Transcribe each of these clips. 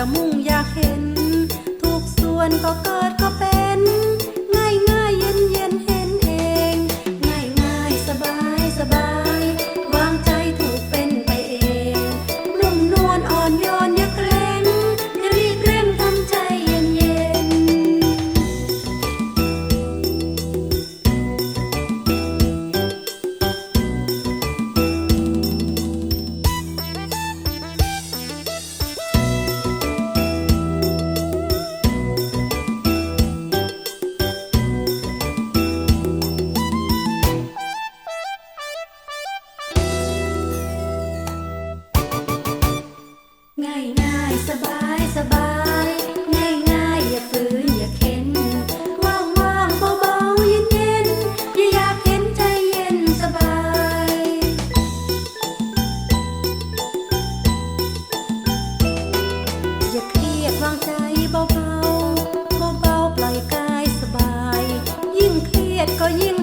อย่ามุ่งอยากเห็น ทุกส่วนก็เกิดก็เป็น ง่ายง่ายเย็นเย็นเห็นเอง ง่ายง่ายสบายสบาย ยดก็ยิ่ง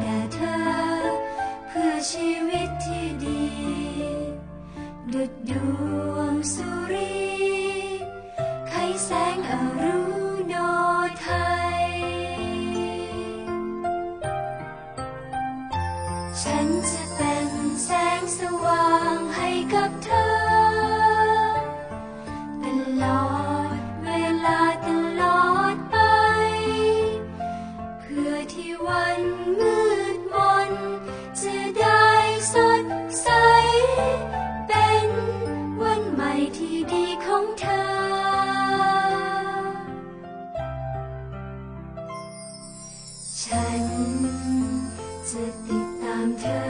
แด่เธอ เพื่อชีวิตที่ดี ดุดดวงสุรีไขแสงอรุณไทย ฉันจะเป็นแสงสว่างให้กับเธอ ของเธอ ฉันจะติดตามเธอ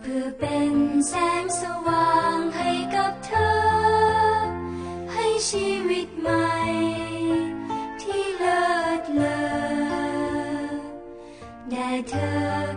เพื่อเป็นแสงสว่างให้กับเธอ ให้ชีวิตใหม่ ที่เลิศเลอแด่เธอ